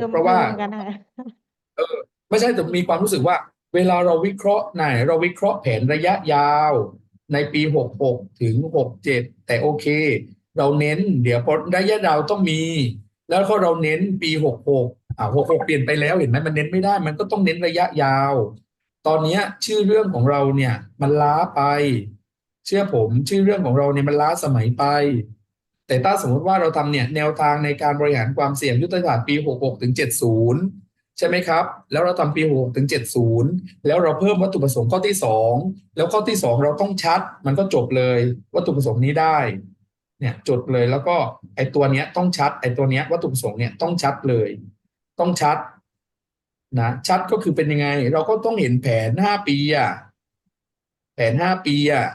คือเพราะว่าคือเหมือนกันค่ะไม่ใช่แต่มีความรู้สึกว่า เวลาเราวิเคราะห์ไหนเราวิเคราะห์แผนระยะยาว ในปีหกหกถึงหกเจ็ดแต่โอเค เราเน้น เดี๋ยวพอระยะยาวต้องมี แล้วก็เราเน้นปีหกหกอ่าหกหกเปลี่ยนไปแล้วเห็นไหมมันเน้นไม่ได้ มันก็ต้องเน้นระยะยาว ตอนเนี้ยชื่อเรื่องของเราเนี่ย มันล้าไป เชื่อผม ชื่อเรื่องของเราเนี่ยมันล้าสมัยไป แต่ถ้าสมมติว่าเราทำเนี่ยแนวทางในการบริหารความเสี่ยงยุทธศาสตร์ปี 66ถึง70 ใช่ไหมครับ แล้วเราทำปี 66ถึง70 แล้วเราเพิ่มวัตถุประสงค์ข้อที่ 2 แล้วข้อที่ 2 เราต้องชัด มันก็จบเลยวัตถุประสงค์นี้ได้เนี่ยจดเลยแล้วก็ไอตัวเนี้ยต้องชัด ไอตัวเนี้ยวัตถุประสงค์เนี่ยต้องชัดเลย ต้องชัดนะชัดก็คือเป็นยังไง เราก็ต้องเห็นแผนห้าปีอะแผนห้าปีอะ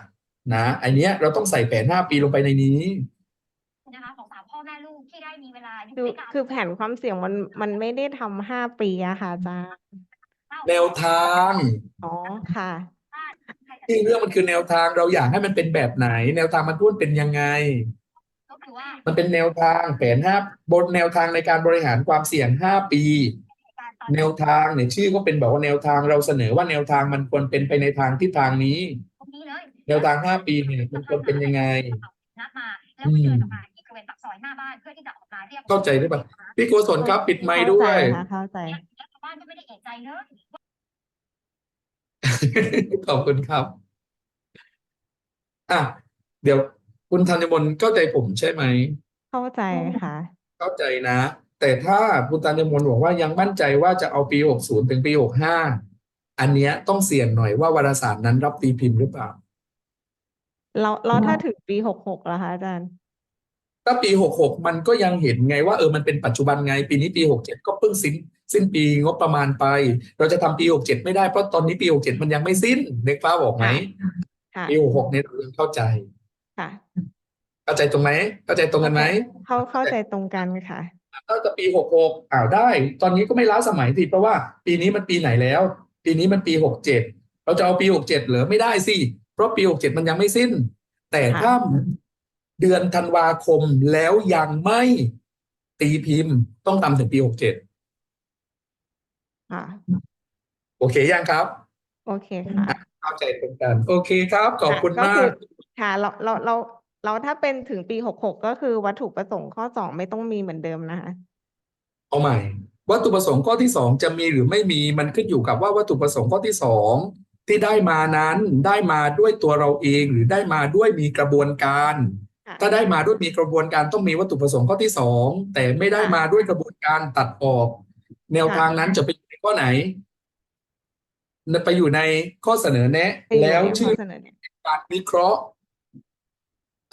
นะไอเนี้ยเราต้องใส่แผนห้าปีลงไปในนี้ มีเวลาอยู่คือด้วยกันคือแผนความเสี่ยงมันมันไม่ได้ทำห้าปีอะค่ะอาจารย์แนวทาง อ๋อค่ะที่เรื่องมันคือแนวทางเราอยากให้มันเป็นแบบไหน แนวทางมันพูดเป็นยังไง ก็คือว่ามันเป็นแนวทางแผนห้าบนแนวทางในการบริหารความเสี่ยงห้าปีการตอนแนวทางเนี่ยชื่อก็เป็นบอกว่าแนวทางเราเสนอว่าแนวทางมันควรเป็นไปในทางทิศทางนี้ ตรงนี้เลยแนวทางห้าปีเนี่ยมันควรเป็นยังไง นัดมาแล้วก็เดินออกมาที่บริเวณ ปากซอยหน้าบ้านเพื่อที่จะออกมาเรียกเข้าใจได้ปะพี่โกศลครับปิดไมค์เข้าด้วใจยค่ะเข้าใจ แล้วชาวบ้านก็ไม่ได้เอะใจเลย ขอบคุณครับ อะ เดี๋ยวคุณธัญมนต์เข้าใจผมใช่ไหม เข้าใจค่ะ เข้าใจนะ แต่ถ้าคุณธัญมนต์บอกว่ายังมั่นใจว่าจะเอาปี 60 ถึงปี 65 อันเนี้ยต้องเสี่ยงหน่อยว่าวารสารนั้นรับตีพิมพ์หรือเปล่า เราเราถ้าถึงปีหกหกแล้วคะอาจารย์ ถ้าปี 66 มันก็ยังเห็นไงว่าเออมันเป็นปัจจุบันไง ปีนี้ปี 67 ก็เพิ่งสิ้นสิ้นปีงบประมาณไป เราจะทำปี 67 ไม่ได้เพราะตอนนี้ปี 67 มันยังไม่สิ้นนึกฟ้าบอกไหมค่ะปี 66 เนี่ยเรายังเข้าใจค่ะเข้าใจตรงไหมเข้าใจตรงกันไหมเข้าเข้าใจตรงกันค่ะถ้าจะปีหกหกอ้าวได้ ตอนนี้ก็ไม่ล้าสมัยสิเพราะว่าปีนี้มันปีไหนแล้ว ปีนี้มันปีหกเจ็ดเราจะเอาปีหกเจ็ดเหรอไม่ได้สิเพราะปีหกเจ็ดมันยังไม่สิ้น แต่ค่ะถ้า เดือนธันวาคมแล้วยังไม่ตีพิมพ์ต้องทำถึงปีหกเจ็ดค่ะ โอเคยังครับโอเคค่ะ เข้าใจตรงกัน โอเคครับ ขอบคุณก็มาคืกค่ะเราเราเราเราถ้าเป็นถึงปีหกหกก็คือวัตถุประสงค์ข้อสองไม่ต้องมีเหมือนเดิมนะคะ เอาใหม่ วัตถุประสงค์ข้อที่สองจะมีหรือไม่มีมันขึ้นอยู่กับว่าวัตถุประสงค์ข้อที่สองที่ได้มานั้นได้มาด้วยตัวเราเองหรือได้มาด้วยมีกระบวนการค่ะ ถ้าได้มาด้วยมีกระบวนการต้องมีวัตถุประสงค์ข้อที่สองแต่ไม่ได้ค่ะมาด้วยกระบวนการตัดออก แนวค่ะทางนั้นจะไปอยู่ในข้อไหนไปอยู่ในข้อเสนอแนะไปอยู่แล้วในชื่อข้อเสนอเนี่ยการวิเคราะห์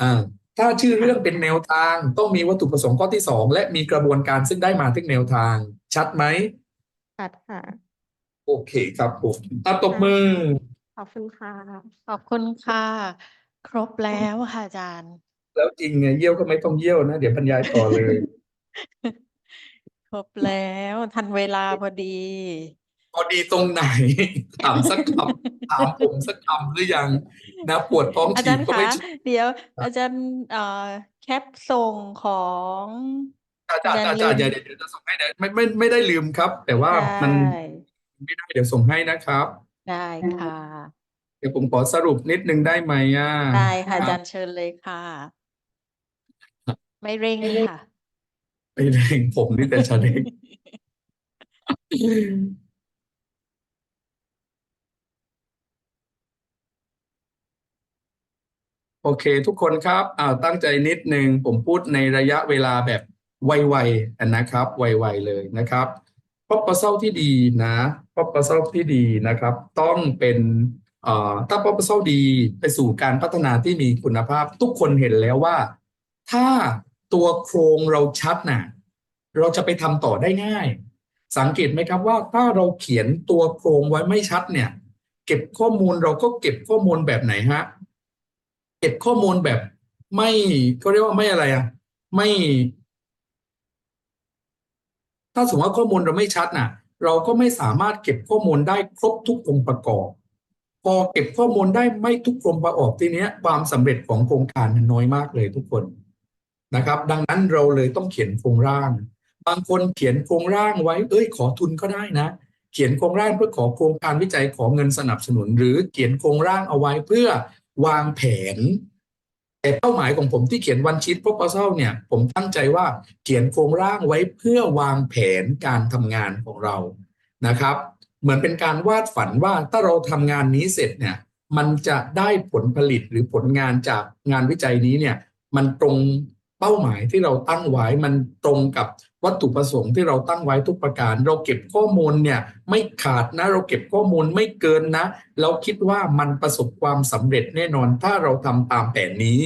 อ่าถ้าชื่อเรื่องเป็นแนวทางต้องมีวัตถุประสงค์ข้อที่สองและมีกระบวนการซึ่งได้มาทึกแนวทาง ชัดไหมชัดค่ะ โอเคครับผมอะตบมือ ขอบคุณค่ะ ขอบคุณค่ะ ครบแล้วค่ะอาจารย์ แล้วจริงไงเยี่ยวก็ไม่ต้องเยี่ยวนะ เดี๋ยวบรรยายต่อเลย ครบแล้วทันเวลาพอดี พอดีตรงไหน ถามสักคำถามผมสักคำหรือยังนะปวดท้องอาฉีจาดรย์ก็คะไม่เดี๋ยว อาจารย์เอ่อแคปส่งของจ้าจ้าอย่าจ้าลืจ้ามเดี๋ยวเดี๋ยวจะส่งให้เดี๋ยวไม่ไม่ไม่ได้ลืมครับ แต่ว่ามันได้ไม่ได้เดี๋ยวส่งให้นะครับ ได้ค่ะ เดี๋ยวผมขอสรุปนิดนึงได้ไหมอะ ได้ค่ะอาจารย์เชิญเลยค่ะ ไม่เร่งค่ะไม่เร่งผมนี่แต่ฉันเองโอเค ทุกคนครับอ่าตั้งใจนิดนึง ผมพูดในระยะเวลาแบบไวๆอันนะครับ ไวๆเลยนะครับ proposal ที่ดีนะ proposal ที่ดีนะครับ ต้องเป็นเอ่อถ้า proposal ดีไปสู่การพัฒนาที่มีคุณภาพ ทุกคนเห็นแล้วว่า ถ้า ตัวโครงเราชัดน่ะเราจะไปทำต่อได้ง่าย สังเกตไหมครับว่าถ้าเราเขียนตัวโครงไว้ไม่ชัดเนี่ย เก็บข้อมูลเราก็เก็บข้อมูลแบบไหนฮะเก็บข้อมูลแบบ ไม่เขาเรียกว่าไม่อะไรอะไม่ ถ้าสมมติว่าข้อมูลเราไม่ชัดน่ะ เราก็ไม่สามารถเก็บข้อมูลได้ครบทุกองค์ประกอบ พอเก็บข้อมูลได้ไม่ทุกองค์ประกอบทีเนี้ย ความสำเร็จของโครงการมันน้อยมากเลยทุกคน นะครับ ดังนั้นเราเลยต้องเขียนโครงร่าง บางคนเขียนโครงร่างไว้ เอ้ย ขอทุนก็ได้นะ เขียนโครงร่างเพื่อขอโครงการวิจัยขอเงินสนับสนุน หรือเขียนโครงร่างเอาไว้เพื่อวางแผนแต่เป้าหมายของผมที่เขียนวันชีต proposal เนี่ย ผมตั้งใจว่าเขียนโครงร่างไว้เพื่อวางแผนการทำงานของเรานะครับ เหมือนเป็นการวาดฝันว่าถ้าเราทำงานนี้เสร็จเนี่ย มันจะได้ผลผลิตหรือผลงานจากงานวิจัยนี้เนี่ย มันตรง เป้าหมายที่เราตั้งไว้มันตรงกับวัตถุประสงค์ที่เราตั้งไว้ทุกประการ เราเก็บข้อมูลเนี่ยไม่ขาดนะ เราเก็บข้อมูลไม่เกินนะ เราคิดว่ามันประสบความสำเร็จแน่นอน ถ้าเราทำตามแผนนี้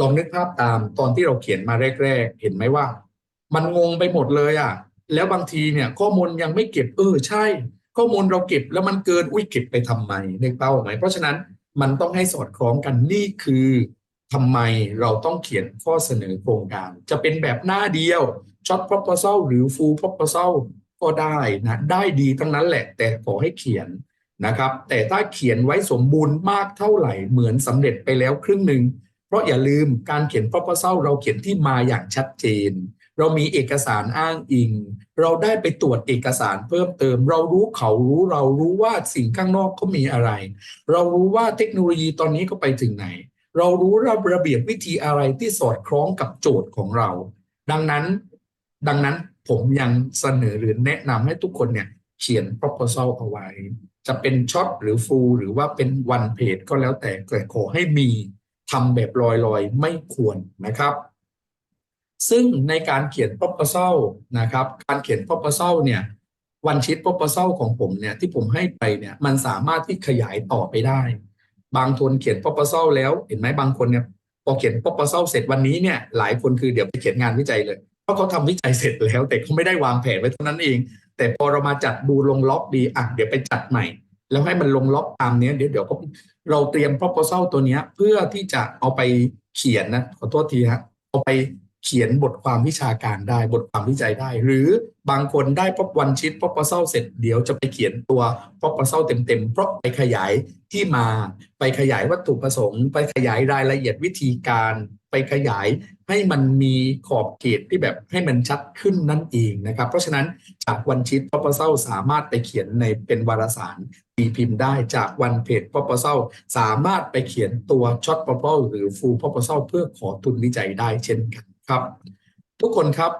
ลองนึกภาพตามตอนที่เราเขียนมาแรก ๆ เห็นไหมว่า มันงงไปหมดเลยอะ แล้วบางทีเนี่ย ข้อมูลยังไม่เก็บเออใช่ ข้อมูลเราเก็บแล้วมันเกินอุ้ยเก็บไปทำไมนึกเป้าหมายเพราะฉะนั้นมันต้องให้สอดคล้องกันนี่คือ ทำไมเราต้องเขียนข้อเสนอโครงการ จะเป็นแบบหน้าเดียวช็อต proposal หรือ full proposal ก็ได้นะได้ดีทั้งนั้นแหละ แต่ขอให้เขียนนะครับ แต่ถ้าเขียนไว้สมบูรณ์มากเท่าไหร่เหมือนสำเร็จไปแล้วครึ่งหนึ่งเพราะอย่าลืมการเขียน proposal เราเขียนที่มาอย่างชัดเจน เรามีเอกสารอ้างอิง เราได้ไปตรวจเอกสารเพิ่มเติม เรารู้เขารู้เรารู้ว่าสิ่งข้างนอกเขามีอะไร เรารู้ว่าเทคโนโลยีตอนนี้ก็ไปถึงไหน เรารู้ระเบียบวิธีอะไรที่สอดคล้องกับโจทย์ของเรา ดังนั้น ดังนั้นผมยังเสนอหรือแนะนำให้ทุกคนเนี่ยเขียน proposal เอาไว้ จะเป็นช็อตหรือ full หรือว่าเป็น one page ก็แล้วแต่แต่ขอให้มีทำแบบลอยๆ ไม่ควรนะครับ ซึ่งในการเขียน proposal นะครับ การเขียน proposal เนี่ยวันชีต proposal ของผมเนี่ยที่ผมให้ไปเนี่ยมันสามารถที่ขยายต่อไปได้ บางคนเขียน proposal แล้วเห็นไหมบางคนเนี่ยพอเขียน proposal เสร็จวันนี้เนี่ยหลายคนคือเดี๋ยวไปเขียนงานวิจัยเลยเพราะเขาทำวิจัยเสร็จแล้ว แต่เขาไม่ได้วางแผนไว้เท่านั้นเอง แต่พอเรามาจัดดูลงล็อกดีอะเดี๋ยวไปจัดใหม่ แล้วให้มันลงล็อกตามเนี้ยเดี๋ยวเดี๋ยวเราเตรียม proposal ตัวเนี้ยเพื่อที่จะเอาไปเขียนนะขอโทษทีฮะเอาไปเขียนบทความวิชาการได้บทความวิจัยได้ หรือ บางคนได้พบวันชิด proposal เสร็จเดี๋ยวจะไปเขียนตัว proposal เต็มๆเพราะไปขยายที่มาไปขยายวัตถุประสงค์ ไปขยายรายละเอียดวิธีการไปขยายให้มันมีขอบเขตที่แบบให้มันชัดขึ้นนั่นเองนะครับ เพราะฉะนั้นจากวันชิด proposal สามารถไปเขียนในเป็นวารสารตีพิมพ์ได้จากวันเพจ proposal สามารถไปเขียนตัว short proposal หรือ full proposal เพื่อขอทุนวิจัยได้เช่นกันครับ ทุกคนครับ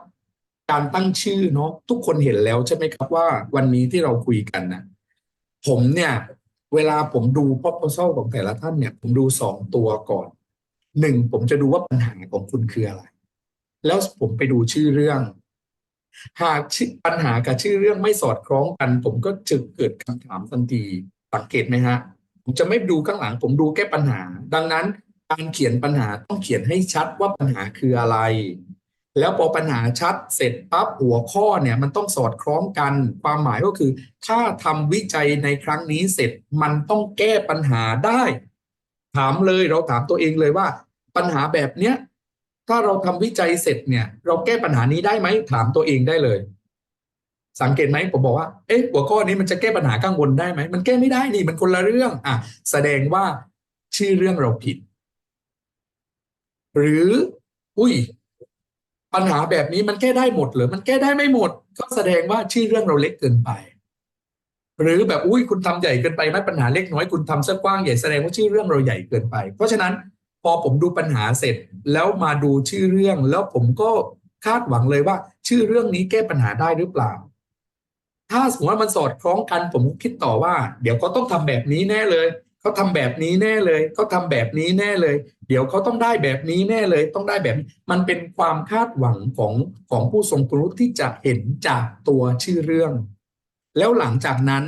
การตั้งชื่อเนาะทุกคนเห็นแล้วใช่ไหมครับว่าวันนี้ที่เราคุยกันนะผมเนี่ย เวลาผมดู proposal ของแต่ละท่านเนี่ย ผมดูสองตัวก่อนหนึ่งผมจะดูว่าปัญหาของคุณคืออะไร แล้วผมไปดูชื่อเรื่อง หากชื่อปัญหากับชื่อเรื่องไม่สอดคล้องกัน ผมก็จะเกิดคำถามทันทีสังเกตไหมฮะ ผมจะไม่ดูข้างหลัง ผมดูแค่ปัญหา ดังนั้นการเขียนปัญหาต้องเขียนให้ชัดว่าปัญหาคืออะไร แล้วพอปัญหาชัดเสร็จปั๊บหัวข้อเนี่ยมันต้องสอดคล้องกัน ความหมายก็คือ ถ้าทำวิจัยในครั้งนี้เสร็จมันต้องแก้ปัญหาได้ ถามเลยเราถามตัวเองเลยว่า ปัญหาแบบเนี้ยถ้าเราทำวิจัยเสร็จเนี่ย เราแก้ปัญหานี้ได้ไหมถามตัวเองได้เลย สังเกตไหมผมบอกว่าเอ๊ะหัวข้อนี้มันจะแก้ปัญหาข้างบนได้ไหมมันแก้ไม่ได้นี่มันคนละเรื่อง อะ แสดงว่าชื่อเรื่องเราผิด หรือ อุ้ย ปัญหาแบบนี้มันแก้ได้หมดหรือมันแก้ได้ไม่หมด ก็แสดงว่าชื่อเรื่องเราเล็กเกินไป หรือแบบอุ้ยคุณทำใหญ่เกินไปไหมปัญหาเล็กน้อยคุณทำซะกว้างใหญ่แสดงว่าชื่อเรื่องเราใหญ่เกินไป เพราะฉะนั้นพอผมดูปัญหาเสร็จแล้วมาดูชื่อเรื่อง แล้วผมก็คาดหวังเลยว่า ชื่อเรื่องนี้แก้ปัญหาได้หรือเปล่า ถ้าสมมติว่ามันสอดคล้องกัน ผมคิดต่อว่า เดี๋ยวเขาต้องทำแบบนี้แน่เลย เขาทำแบบนี้แน่เลยเขาทำแบบนี้แน่เลย เดี๋ยวเขาต้องได้แบบนี้แน่เลย ต้องได้แบบนี้มันเป็นความคาดหวังของของผู้ทรงคุณวุฒิที่จะเห็นจากตัวชื่อเรื่อง แล้วหลังจากนั้น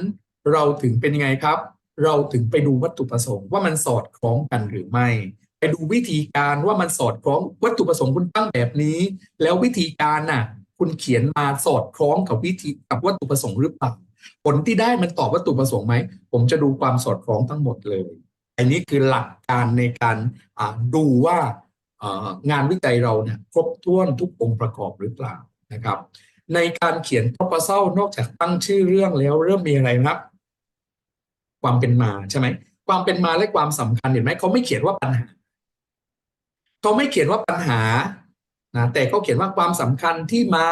เราถึงเป็นยังไงครับ เราถึงไปดูวัตถุประสงค์ว่ามันสอดคล้องกันหรือไม่ ไปดูวิธีการว่ามันสอดคล้องวัตถุประสงค์คุณตั้งแบบนี้ แล้ววิธีการน่ะ คุณเขียนมาสอดคล้องกับวิธีกับวัตถุประสงค์หรือเปล่า ผลที่ได้มันตอบวัตถุประสงค์ไหม ผมจะดูความสอดคล้องทั้งหมดเลย อันนี้คือหลักการในการดูว่างานวิจัยเราเนี่ยครบถ้วนทุกองค์ประกอบหรือเปล่านะครับ ในการเขียน proposal นอกจากตั้งชื่อเรื่องแล้วเริ่มมีอะไรครับ ความเป็นมาใช่ไหมความเป็นมาและความสำคัญเห็นไหมเขาไม่เขียนว่าปัญหาเขาไม่เขียนว่าปัญหานะแต่เขาเขียนว่าความสำคัญที่มา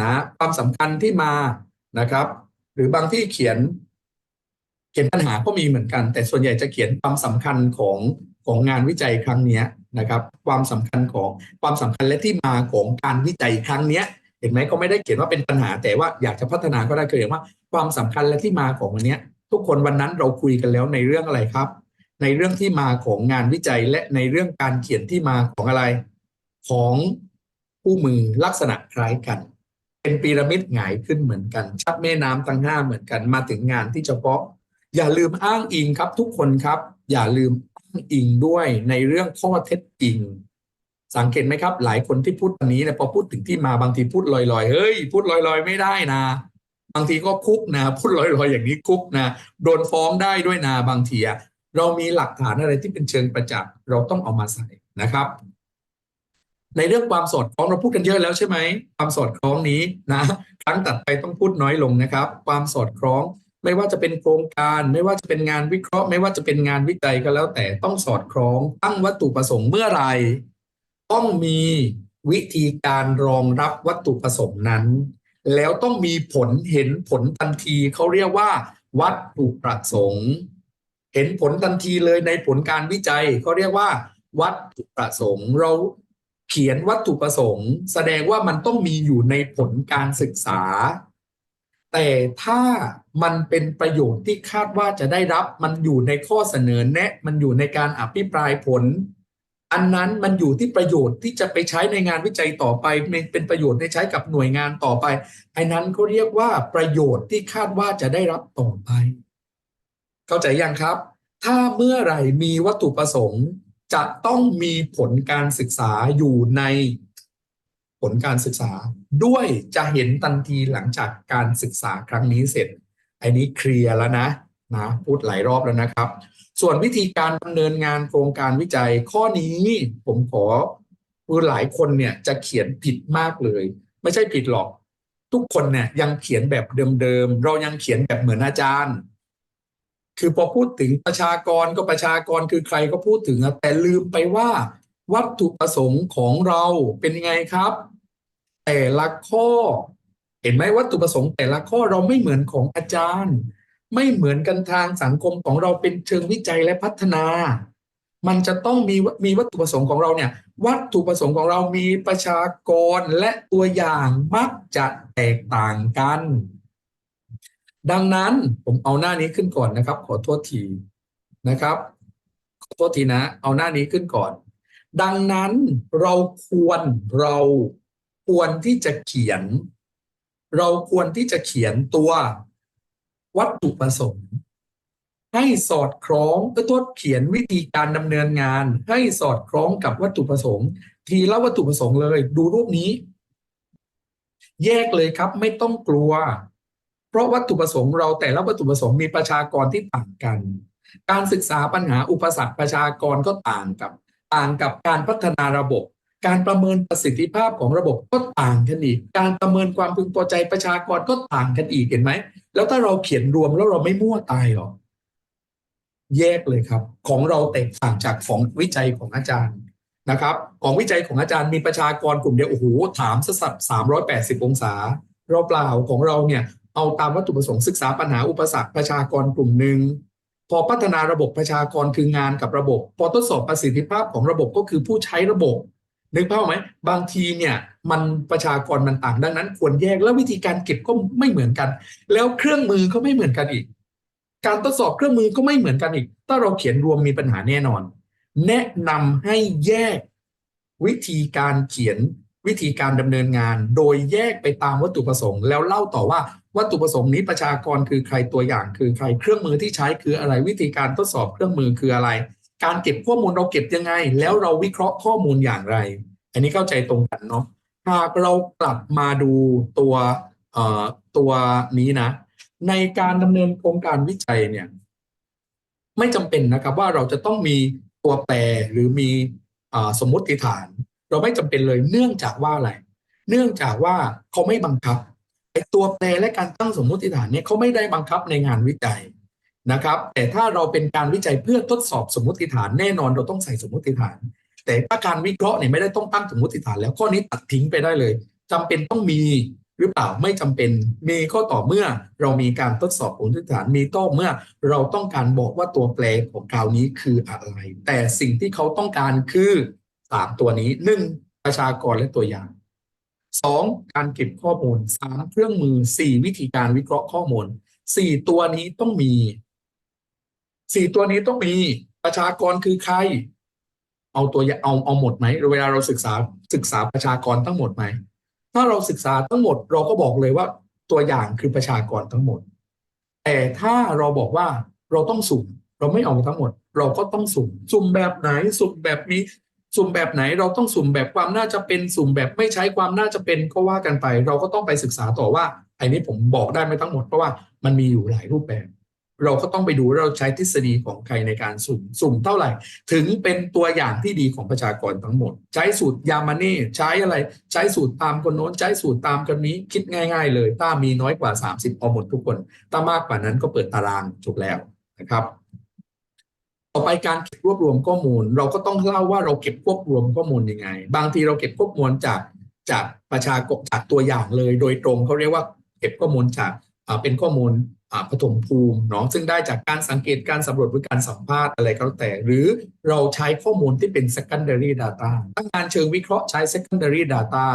นะความสำคัญที่มานะครับ หรือบางที่เขียน เขียนปัญหาก็มีเหมือนกัน แต่ส่วนใหญ่จะเขียนความสำคัญของของงานวิจัยครั้งนี้นะครับ ความสำคัญของความสำคัญและที่มาของการวิจัยครั้งเนี้ย เห็นไหมเขาไม่ได้เขียนว่าเป็นปัญหา แต่ว่าอยากจะพัฒนาก็ได้คือเห็นว่าความสำคัญและที่มาของวันเนี้ยทุกคนวันนั้นเราคุยกันแล้วในเรื่องอะไรครับ ในเรื่องที่มาของงานวิจัยและในเรื่องการเขียนที่มาของอะไร ของคู่มือลักษณะคล้ายกัน เป็นพีระมิดหงายขึ้นเหมือนกัน ชัดแม่น้ำทั้งห้าเหมือนกันมาถึงงานที่เฉพาะ อย่าลืมอ้างอิงครับ ทุกคนครับ อย่าลืมอ้างอิงด้วยในเรื่องข้อเท็จจริง สังเกตไหมครับ หลายคนที่พูดวันนี้เนี่ยพอพูดถึงที่มาบางทีพูดลอยๆเฮ้ยพูดลอยๆ ไม่ได้นะ บางทีก็คุกนะ พูดลอยๆอย่างนี้คุกนะโดนฟ้องได้ด้วยนะบางทีอะเรามีหลักฐานอะไรที่เป็นเชิงประจักษ์เราต้องเอามาใส่นะครับ ในเรื่องความสอดคล้องเราพูดกันเยอะแล้วใช่ไหมความสอดคล้องนี้นะครั้งตัดไปต้องพูดน้อยลงนะครับ ความสอดคล้องไม่ว่าจะเป็นโครงการ ไม่ว่าจะเป็นงานวิเคราะห์ ไม่ว่าจะเป็นงานวิจัยก็แล้วแต่ต้องสอดคล้อง ตั้งวัตถุประสงค์เมื่อไรต้องมีวิธีการรองรับวัตถุประสงค์นั้น แล้วต้องมีผลเห็นผลทันทีเขาเรียกว่า วัตถุประสงค์ เห็นผลทันทีเลยในผลการวิจัยเขาเรียกว่า วัตถุประสงค์เรา เขียนวัตถุประสงค์ แสดงว่ามันต้องมีอยู่ในผลการศึกษา แต่ถ้ามันเป็นประโยชน์ที่คาดว่าจะได้รับมันอยู่ในข้อเสนอแนะ มันอยู่ในการอภิปรายผล อันนั้นมันอยู่ที่ประโยชน์ที่จะไปใช้ในงานวิจัยต่อไปเป็นเป็นประโยชน์ในใช้กับหน่วยงานต่อไปไอ้นั้นเขาเรียกว่าประโยชน์ที่คาดว่าจะได้รับต่อไป เข้าใจยังครับ ถ้าเมื่อไหร่มีวัตถุประสงค์ จะต้องมีผลการศึกษาอยู่ในผลการศึกษา ด้วยจะเห็นทันทีหลังจากการศึกษาครั้งนี้เสร็จอันนี้เคลียร์แล้วนะนะพูดหลายรอบแล้วนะครับ ส่วนวิธีการดำเนินงานโครงการวิจัยข้อนี้ผมขอคือหลายคนเนี่ยจะเขียนผิดมากเลย ไม่ใช่ผิดหรอก ทุกคนเนี่ยยังเขียนแบบเดิมๆ เรายังเขียนแบบเหมือนอาจารย์ คือพอพูดถึงประชากรก็ประชากรคือใครก็พูดถึงแต่ลืมไปว่า วัตถุประสงค์ของเราเป็นยังไงครับ แต่ละข้อ เห็นไหมวัตถุประสงค์ แต่ละข้อเราไม่เหมือนของอาจารย์ ไม่เหมือนกันทางสังคมของเราเป็นเชิงวิจัยและพัฒนา มันจะต้องมีมีวัตถุประสงค์ของเราเนี่ย วัตถุประสงค์ของเรามีประชากรและตัวอย่างมักจะแตกต่างกัน ดังนั้นผมเอาหน้านี้ขึ้นก่อนนะครับ ขอโทษทีนะครับ ขอโทษทีนะ เอาหน้านี้ขึ้นก่อน ดังนั้นเราควรเราควรที่จะเขียน เราควรที่จะเขียนตัววัตถุประสงค์ให้สอดคล้องก็ทดเขียนวิธีการดำเนินงาน ให้สอดคล้องกับวัตถุประสงค์ ทีละวัตถุประสงค์เลย ดูรูปนี้ แยกเลยครับ ไม่ต้องกลัว เพราะวัตถุประสงค์เราแต่ละวัตถุประสงค์มีประชากรที่ต่างกัน การศึกษาปัญหาอุปสรรคประชากรก็ต่างกับ ต่างกับการพัฒนาระบบ การประเมินประสิทธิภาพของระบบก็ต่างกันอีก การประเมินความพึงพอใจประชากรก็ต่างกันอีกเห็นไหม แล้วถ้าเราเขียนรวมแล้วเราไม่มั่วตายหรอแยกเลยครับ ของเราแตกต่างจากของวิจัยของอาจารย์นะครับ ของวิจัยของอาจารย์มีประชากรกลุ่มเดียวโอ้โหถามสัดสามร้อยแปดสิบองศาเราเปล่าของเราเนี่ย เอาตามวัตถุประสงค์ศึกษาปัญหาอุปสรรคประชากรกลุ่มหนึ่งพอพัฒนาระบบประชากรคืองานกับระบบ พอทดสอบประสิทธิภาพของระบบก็คือผู้ใช้ระบบ นึกภาพไหมบางทีเนี่ยมันประชากรมันต่างดังนั้น ควรแยกแล้ววิธีการเก็บก็ไม่เหมือนกัน แล้วเครื่องมือก็ไม่เหมือนกันอีก การทดสอบเครื่องมือก็ไม่เหมือนกันอีก ถ้าเราเขียนรวมมีปัญหาแน่นอน แนะนำให้แยกวิธีการเขียน วิธีการดำเนินงาน โดยแยกไปตามวัตถุประสงค์ แล้วเล่าต่อว่าวัตถุประสงค์นี้ประชากรคือใครตัวอย่าง คือใครเครื่องมือที่ใช้คืออะไรวิธีการทดสอบเครื่องมือคืออะไร การเก็บข้อมูลเราเก็บยังไง แล้วเราวิเคราะห์ข้อมูลอย่างไร อันนี้เข้าใจตรงกันเนาะหากเรากลับมาดูตัวตัวนี้นะ ในการดำเนินโครงการวิจัยเนี่ยไม่จำเป็นนะครับว่าเราจะต้องมีตัวแปรหรือมีอสมมติฐาน เราไม่จำเป็นเลยเนื่องจากว่าอะไร เนื่องจากว่าเขาไม่บังคับไอ้ตัวแปรและการตั้งสมมติฐานเนี่ยเขาไม่ได้บังคับในงานวิจัยนะครับ แต่ถ้าเราเป็นการวิจัยเพื่อทดสอบสมมติฐานแน่นอนเราต้องใส่สมมติฐาน แต่ถ้าการวิเคราะห์เนี่ยไม่ได้ต้องตั้งสมมติฐาน แล้วข้อนี้ตัดทิ้งไปได้เลยจำเป็นต้องมีหรือเปล่าไม่จำเป็นมีก็ต่อเมื่อเรามีการทดสอบผลพื้นฐานมีต่อเมื่อเราต้องการบอกว่าตัวแปรของคราวนี้คืออะไร แต่สิ่งที่เขาต้องการคือ สามตัวนี้หนึ่งประชากรและตัวอย่างสองการเก็บข้อมูลสามเครื่องมือสี่วิธีการวิเคราะห์ข้อมูลสี่ตัวนี้ต้องมีสี่ตัวนี้ต้องมีประชากรคือใคร เอาตัวอย่างเอาเอาหมดไหมเวลาเราศึกษาศึกษาประชากรทั้งหมดไหมถ้าเราศึกษาทั้งหมดเราก็บอกเลยว่าตัวอย่างคือประชากรทั้งหมด แต่ถ้าเราบอกว่าเราต้องสุ่มเราไม่เอาทั้งหมด เราก็ต้องสุ่มสุ่มแบบไหนสุ่มแบบนี้ สุ่มแบบไหนเราต้องสุ่มแบบความน่าจะเป็นสุ่มแบบไม่ใช้ความน่าจะเป็นก็ว่ากันไป เราก็ต้องไปศึกษาต่อว่าไอ้นี้ผมบอกได้ไม่ทั้งหมดเพราะว่ามันมีอยู่หลายรูปแบบ เราก็ต้องไปดูเราใช้ทฤษฎีของใครในการสุ่มสุ่มเท่าไหร่ ถึงเป็นตัวอย่างที่ดีของประชากรทั้งหมด ใช้สูตรยามานี่ใช้อะไร ใช้สูตรตามคนโน้น ใช้สูตรตามคนนี้คิดง่าย ๆ เลย ถ้ามีน้อยกว่า 30เอาหมดทุกคน ถ้ามากกว่านั้นก็เปิดตารางจบแล้วนะครับ ต่อไปการเก็บรวบรวมข้อมูล เราก็ต้องเล่าว่าเราเก็บรวบรวมข้อมูลยังไง บางทีเราเก็บข้อมูลจากจากประชากรจากตัวอย่างเลย โดยตรงเขาเรียกว่าเก็บข้อมูลจากเป็นข้อมูลปฐมภูมิเนาะซึ่งได้จากการสังเกตการสำรวจหรือการสัมภาษณ์อะไรก็แล้วแต่ หรือเราใช้ข้อมูลที่เป็น secondary data ตั้งงานเชิงวิเคราะห์ใช้ secondary data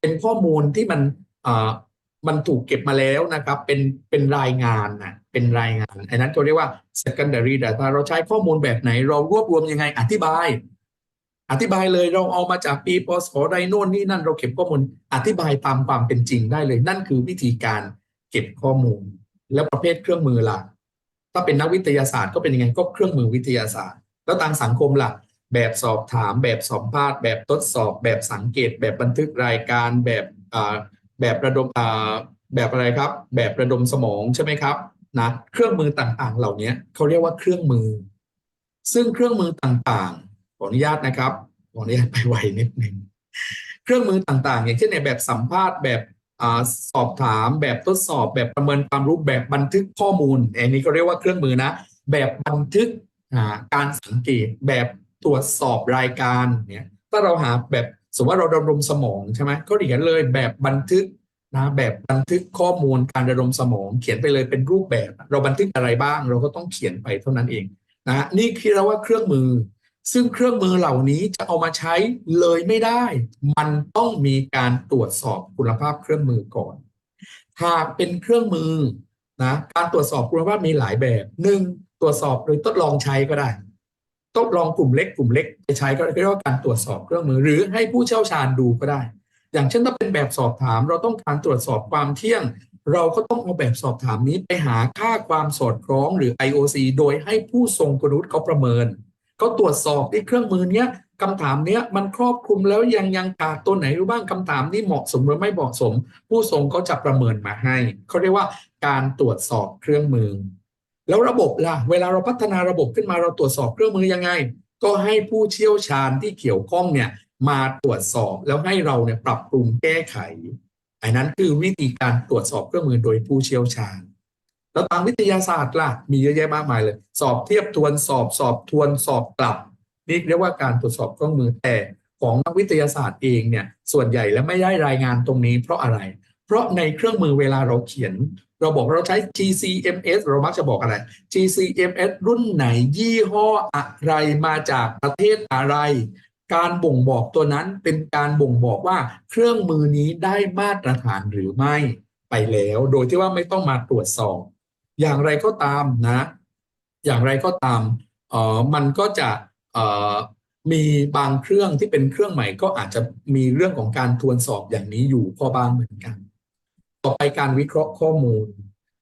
เป็นข้อมูลที่มัน มันถูกเก็บมาแล้วนะครับ เป็นเป็นรายงานนะเป็นรายงานอันนั้นเขาเรียกว่า secondary data เราใช้ข้อมูลแบบไหน เรารวบรวมยังไงอธิบาย อธิบายเลยเราเอามาจากปีพศใดโน่นนี่นั่นเราเก็บข้อมูลอธิบายตามความเป็นจริงได้เลย นั่นคือวิธีการเก็บข้อมูล แล้วประเภทเครื่องมือล่ะ ถ้าเป็นนักวิทยาศาสตร์ก็เป็นยังไงก็เครื่องมือวิทยาศาสตร์ แล้วทางสังคมล่ะแบบสอบถามแบบสัมภาษณ์แบบทดสอบ แบบสังเกต แบบบันทึกรายการแบบ แบบระดมแบบอะไรครับ แบบระดมสมองใช่ไหมครับนะเครื่องมือต่างๆ เหล่านี้เขาเรียกว่าเครื่องมือ ซึ่งเครื่องมือต่างๆขออนุญาตนะครับขออนุญาตไปไวนิดนึงเครื่องมือต่างๆ อย่างเช่นในแบบสัมภาษณ์แบบอสอบถาม แบบทดสอบ แบบประเมินความรู้แบบบันทึกข้อมูลอันนี้ก็เรียกว่าเครื่องมือนะ แบบบันทึกการสังเกตแบบตรวจสอบรายการเนี่ยถ้าเราหาแบบ สมมติว่าเราระดมสมองใช่ไหมก็เขียนเลยแบบบันทึกนะแบบบันทึกข้อมูลการระดมสมอง เขียนไปเลยเป็นรูปแบบ เราบันทึกอะไรบ้าง เราก็ต้องเขียนไปเท่านั้นเองนะนี่คือเราว่าเครื่องมือ ซึ่งเครื่องมือเหล่านี้จะเอามาใช้เลยไม่ได้ มันต้องมีการตรวจสอบคุณภาพเครื่องมือก่อนหากเป็นเครื่องมือนะการตรวจสอบคุณภาพมีหลายแบบหนึ่งตรวจสอบโดยทดลองใช้ก็ได้ ทดลองกลุ่มเล็กกลุ่มเล็กไปใช้ก็เรียกว่าการตรวจสอบเครื่องมือ หรือให้ผู้เชี่ยวชาญดูก็ได้ อย่างเช่นถ้าเป็นแบบสอบถาม เราต้องการตรวจสอบความเที่ยง เราก็ต้องเอาแบบสอบถามนี้ไปหาค่าความสอดคล้องหรือ IOC โดยให้ผู้ทรงคุณวุฒิเขาประเมินเขาตรวจสอบที่เครื่องมือเนี้ยคำถามเนี้ยมันครอบคลุมแล้วยังยังขาดตัวไหนรือบ้างคำถามนี้เหมาะสมหรือไม่เหมาะสม ผู้ทรงเขาจะประเมินมาให้เขาเรียกว่าการตรวจสอบเครื่องมือ แล้วระบบล่ะ เวลาเราพัฒนาระบบขึ้นมาเราตรวจสอบเครื่องมือยังไง ก็ให้ผู้เชี่ยวชาญที่เกี่ยวข้องเนี่ยมาตรวจสอบแล้วให้เราเนี่ยปรับปรุงแก้ไข อันนั้นคือวิธีการตรวจสอบเครื่องมือโดยผู้เชี่ยวชาญ แล้วทางวิทยาศาสตร์ล่ะ มีเยอะแยะมากมายเลย สอบเทียบทวนสอบสอบทวนสอบกลับนี่เรียกว่าการตรวจสอบเครื่องมือแต่ของนักวิทยาศาสตร์เองเนี่ยส่วนใหญ่แล้วไม่ได้รายงานตรงนี้เพราะอะไร เพราะในเครื่องมือเวลาเราเขียน เราบอกเราใช้ GCMS เรามักจะบอกอะไร GCMS รุ่นไหนยี่ห้ออะไรมาจากประเทศอะไร การบ่งบอกตัวนั้นเป็นการบ่งบอกว่าเครื่องมือนี้ได้มาตรฐานหรือไม่ไปแล้ว โดยที่ว่าไม่ต้องมาตรวจสอบ อย่างไรก็ตามนะ อย่างไรก็ตามเออมันก็จะเออมีบางเครื่องที่เป็นเครื่องใหม่ก็อาจจะมีเรื่องของการทวนสอบอย่างนี้อยู่พอบ้างเหมือนกัน ต่อไปการวิเคราะห์ข้อมูล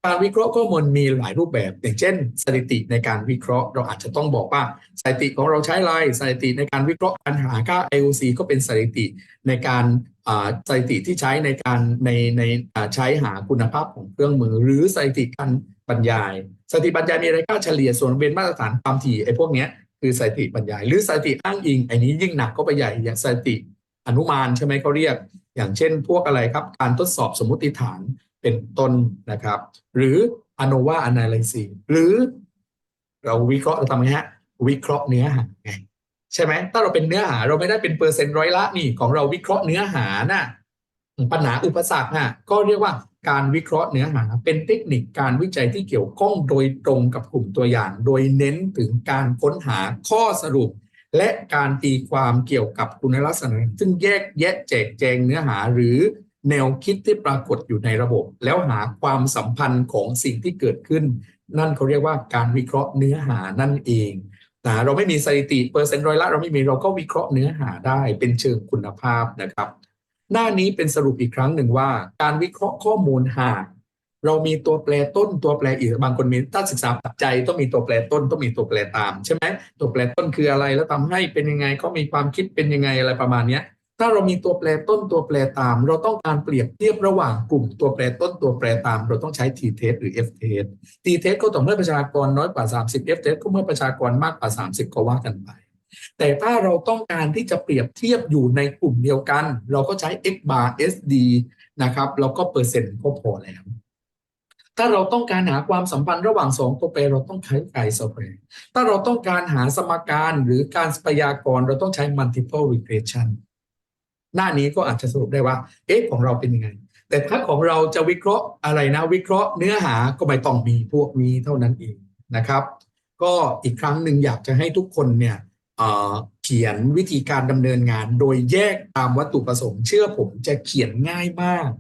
การวิเคราะห์ข้อมูลมีหลายรูปแบบอย่างเช่น สถิติในการวิเคราะห์ เราอาจจะต้องบอกว่าสถิติของเราใช้อะไรสถิติในการวิเคราะห์การหาค่า IOC ก็เป็นสถิติในการสถิติที่ใช้ในการในในใช้หาคุณภาพของเครื่องมือ หรือสถิติการบรรยาย สถิติบรรยายมีอะไรค่าเฉลี่ยส่วนเป็นมาตรฐานความถี่ไอ้พวกเนี้ยคือสถิติบรรยาย หรือสถิติอ้างอิงไอ้นี้ยิ่งหนักก็ไปใหญ่อย่างสถิติอนุมานใช่ไหมเขาเรียก อย่างเช่นพวกอะไรครับ การทดสอบสมมติฐานเป็นต้นนะครับ หรือ ANOVA analysis หรือเราวิเคราะห์เราทำไงฮะ วิเคราะห์เนื้อหาไงใช่ไหมถ้าเราเป็นเนื้อหาเราไม่ได้เป็นเปอร์เซ็นต์ร้อยละนี่ของเราวิเคราะห์เนื้อหาน่ะปัญหาอุปสรรคอะก็เรียกว่าการวิเคราะห์เนื้อหา เป็นเทคนิคการวิจัยที่เกี่ยวข้องโดยตรงกับกลุ่มตัวอย่าง โดยเน้นถึงการค้นหาข้อสรุป และการตีความเกี่ยวกับคุณลักษณะ ซึ่งแยกแยะแจกแจงเนื้อหาหรือแนวคิดที่ปรากฏอยู่ในระบบ แล้วหาความสัมพันธ์ของสิ่งที่เกิดขึ้น นั่นเขาเรียกว่าการวิเคราะห์เนื้อหานั่นเองนะเราไม่มีสถิติเปอร์เซ็นต์ร้อยละเราไม่มีเราก็วิเคราะห์เนื้อหาได้เป็นเชิงคุณภาพนะครับ หน้านี้เป็นสรุปอีกครั้งหนึ่งว่า การวิเคราะห์ข้อมูลหาก เรามีตัวแปรต้นตัวแปรอีกบางคนมีถ้าศึกษาปัจจัยต้องมีตัวแปรต้นต้องมีตัวแปรตามใช่ไหมตัวแปรต้นคืออะไรแล้วทำให้เป็นยังไงเขามีความคิดเป็นยังไงอะไรประมาณเนี้ยถ้าเรามีตัวแปรต้นตัวแปรตาม เราต้องการเปรียบเทียบระหว่างกลุ่มตัวแปรต้นตัวแปรตาม เราต้องใช้ t test หรือ f test t test ก็ต่อเมื่อประชากรน้อยกว่า 30 f test ก็เมื่อประชากรมากกว่า 30 ก็ว่ากันไป แต่ถ้าเราต้องการที่จะเปรียบเทียบอยู่ในกลุ่มเดียวกัน เราก็ใช้ x bar sd นะครับแล้วก็เปอร์เซ็นต์ก็พอแล้ว ถ้าเราต้องการหาความสัมพันธ์ระหว่างสองตัวแปรเราต้องใช้ไกด์สแควร์ถ้าเราต้องการหาสมการหรือการพยากรณ์เราต้องใช้ multiple regression หน้านี้ก็อาจจะสรุปได้ว่า เอ๊ะของเราเป็นยังไง แต่ถ้าของเราจะวิเคราะห์อะไรนะ วิเคราะห์เนื้อหาก็ไม่ต้องมีพวกนี้เท่านั้นเองนะครับ ก็อีกครั้งหนึ่งอยากจะให้ทุกคนเนี่ยเขียนวิธีการดำเนินงาน โดยแยกตามวัตถุประสงค์เชื่อผมจะเขียนง่ายมาก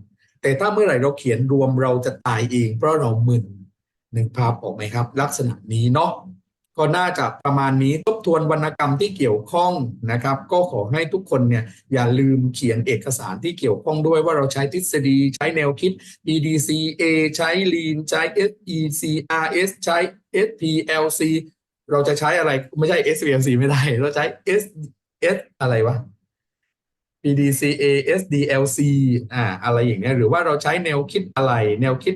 แต่ถ้าเมื่อไหร่เราเขียนรวมเราจะตายเอง เพราะเรามึนหนึ่งภาพออกไหมครับ ลักษณะนี้เนาะก็น่าจะประมาณนี้ทบทวนวรรณกรรมที่เกี่ยวข้องนะครับ ก็ขอให้ทุกคนเนี่ยอย่าลืมเขียนเอกสารที่เกี่ยวข้องด้วยว่าเราใช้ทฤษฎี ใช้แนวคิด BDCA ใช้ Lean ใช้ SECRS ใช้ SPLC เราจะใช้อะไรไม่ใช่ SPLC ไม่ได้ เราใช้ S S อะไรวะ PDCA SDLC อ่าอะไรอย่างเงี้ยหรือว่าเราใช้แนวคิดอะไร แนวคิด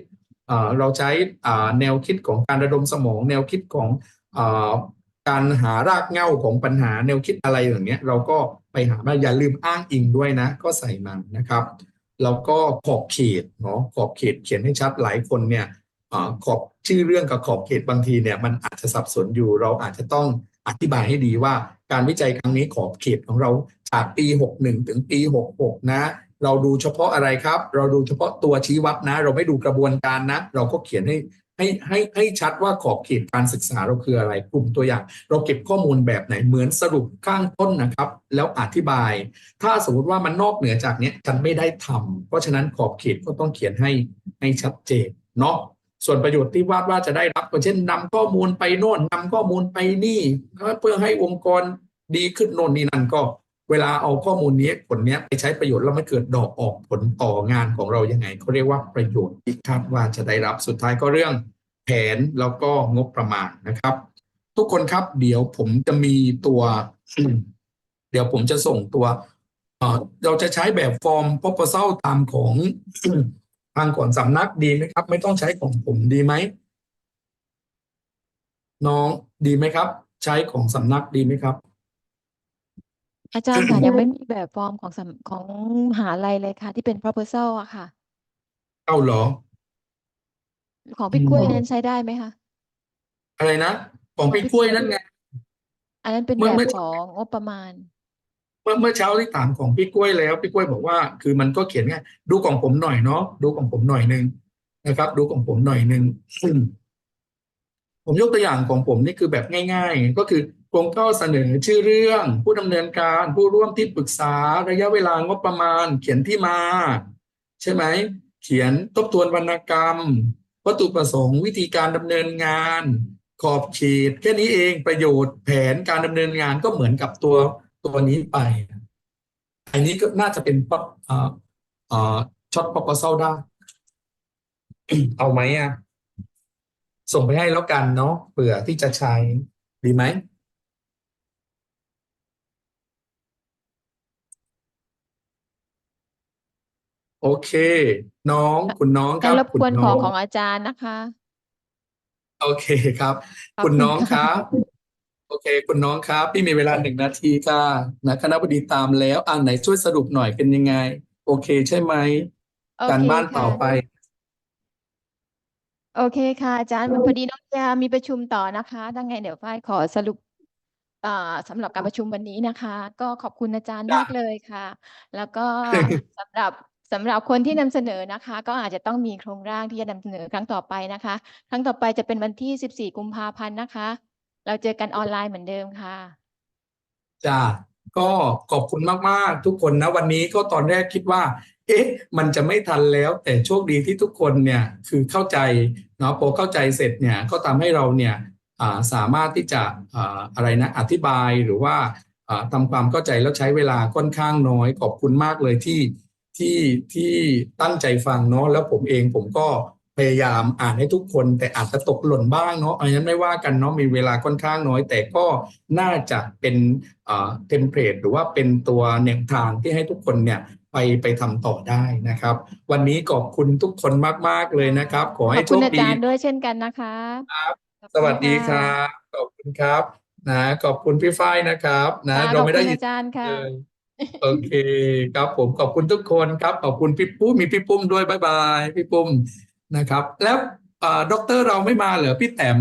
เอ่อเราใช้อ่าแนวคิดของการระดมสมอง แนวคิดของอ่อการหารากเหง้าของปัญหาแนวคิดอะไรอย่างเงี้ยเราก็ไปหามาอย่าลืมอ้างอิงด้วยนะ ก็ใส่มันนะครับแล้วก็ขอบเขตเนาะขอบเขตเขียนให้ชัดหลายคนเนี่ยอ่าขอบชื่อเรื่องกับขอบเขตบางทีเนี่ยมันอาจจะสับสนอยู่เราอาจจะต้องอธิบายให้ดีว่า การวิจัยครั้งนี้ขอบเขตของเรา จากปี 61 ถึงปี 66 นะ เราดูเฉพาะอะไรครับ เราดูเฉพาะตัวชี้วัดนะ เราไม่ดูกระบวนการนะ เราก็เขียนให้ให้ให้ให้ชัดว่าขอบเขตการศึกษาเราคืออะไร กลุ่มตัวอย่าง เราเก็บข้อมูลแบบไหนเหมือนสรุปข้างต้นนะครับ แล้วอธิบาย ถ้าสมมติว่ามันนอกเหนือจากนี้ฉันไม่ได้ทำเพราะฉะนั้นขอบเขตก็ต้องเขียนให้ให้ชัดเจนเนาะส่วนประโยชน์ที่วาดว่าจะได้รับก็เช่นนำข้อมูลไปโน่นนำข้อมูลไปนี่ เพื่อให้องค์กรดีขึ้นโน่นนี่นั่นก็ เวลาเอาข้อมูลนี้ผลนี้ไปใช้ประโยชน์แล้วมันเกิดดอกออกผลต่องานของเรายังไงเขาเรียกว่าประโยชน์ที่คาดว่าจะได้รับสุดท้ายก็เรื่องแผนแล้วก็งบประมาณนะครับ ทุกคนครับเดี๋ยวผมจะมีตัว เดี๋ยวผมจะส่งตัวเอ่อเราจะใช้แบบฟอร์ม proposal ตามของทางก่อนสำนักดีไหมครับ ไม่ต้องใช้ของผมดีไหมน้องดีไหมครับ ใช้ของสำนักดีไหมครับ อาจารย์ค่ะยังไม่มีแบบฟอร์มของสำของมหาลัยเลยค่ะ ที่เป็น proposal อะค่ะ เอาเหรอ ของพี่กล้วยอืมนั้นใช้ได้ไหมคะ อะไรนะ ของพี่กล้วยนั่นไง อันนั้นเป็นเมื่แบอบเมื่อ ของงบประมาณ เมื่อเมื่อเช้าที่ถามของพี่กล้วยแล้วพี่กล้วยบอกว่า คือมันก็เขียนง่ายดูของผมหน่อยเนาะดูของผมหน่อยหนึ่งนะครับ ดูของผมหน่อยหนึ่งซึ่งผมยกตัวอย่างของผมนี่คือแบบง่าย ๆ ก็คือโครงข้อเสนอชื่อเรื่อง ผู้ดำเนินการผู้ร่วมที่ปรึกษาระยะเวลางบประมาณ เขียนที่มา ใช่ไหม เขียนทบทวนวรรณกรรม วัตถุประสงค์วิธีการดำเนินงาน ขอบเขตแค่นี้เองประโยชน์แผนการดำเนินงานก็เหมือนกับตัวตัวนี้ไป อันนี้ก็น่าจะเป็นป๊อ่อเอ่อช็อต proposal ได้เอาไหมอะส่งไปให้แล้วกันเนาะเผื่อที่จะใช้ดีไหม โอเค น้องคุณน้องคงั้รันบรบคุณกวนขน้ออง ของอาจารย์นะคะ โอเคครับ ขอบคุณคุณน้องคค่ะ รับ โอเค คุณน้องครับพี่มีเวลาหนึ่งนาทีค่ะนะคณบดีตามแล้วอ่าไหนช่วยสรุปหน่อยเป็นยังไง โอเคใช่ไหมโอการเคบ้านต่อค่ะ ไป โอเคค่ะอาจารย์พอดีน้องยามีประชุมต่อนะคะดังไงเดี๋ยวฝ้ายขอสรุปอ่าสำหรับการประชุมวันนี้นะคะ ก็ขอบคุณอาจารย์จ้ะมากเลยค่ะ แล้วก็ สำหรับ สำหรับคนที่นำเสนอนะคะ ก็อาจจะต้องมีโครงร่างที่จะนำเสนอครั้งต่อไปนะคะ ครั้งต่อไปจะเป็นวันที่ 14 กุมภาพันธ์นะคะ เราเจอกันออนไลน์เหมือนเดิมค่ะจ้าก็ขอบคุณมาก ๆ ทุกคนนะ วันนี้ก็ตอนแรกคิดว่า เอ๊ะ มันจะไม่ทันแล้ว แต่โชคดีที่ทุกคนเนี่ยคือเข้าใจเนาะพอเข้าใจเสร็จเนี่ยก็ทำให้เราเนี่ยสามารถที่จะอะไรนะอธิบายหรือว่าทำความเข้าใจแล้วใช้เวลาค่อนข้างน้อย ขอบคุณมากเลยที่ ที่ที่ตั้งใจฟังเนาะแล้วผมเองผมก็พยายามอ่านให้ทุกคนแต่อาจจะตกหล่นบ้างเนาะอันนั้นไม่ว่ากันเนาะมีเวลาค่อนข้างน้อย แต่ก็น่าจะเป็นอ่าเทมเพลตหรือว่าเป็นตัวแนวทางที่ให้ทุกคนเนี่ยไปไปทำต่อได้นะครับ วันนี้ขอบคุณทุกคนมาก ๆ เลยนะครับ ขอขให้อบโชคุณคอาดีจารย์ด้วยเช่นกันนะคะครับขอบสวัสดีคค่ะรับ ขอบคุณครับ นะ ขอบคุณพี่ฝ้ายนะครับ นะค่ะเราขอบไม่คุได้ณยินอาจารย์ค่ะเลย โอเคครับผมขอบคุณทุกคนครับ ขอบคุณพี่ปุ้มมีพี่ปุ้มด้วยบ๊ายบายพี่ปุ้มนะครับ แล้วอ่าด็อกเตอร์เราไม่มาเหรอพี่แต้ม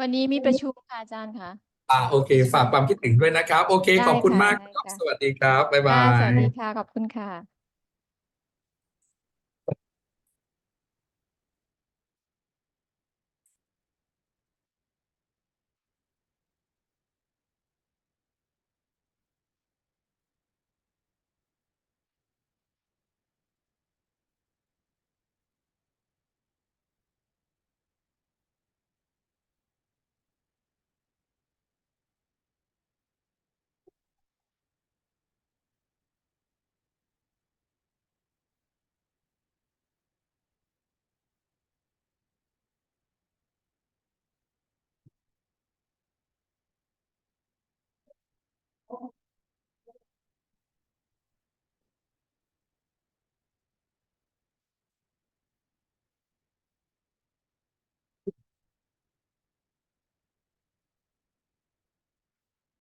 วันนี้มีประชุมค่ะอาจารย์ค่ะอ่าโอเค ฝากความคิดถึงด้วยนะครับ โอเคได้ขอบคุณค่ะมากได้ครับค่ะสวัสดีครับบ๊ายบาค่ะสวัสยดีค่ะ ขอบคุณค่ะ Oh.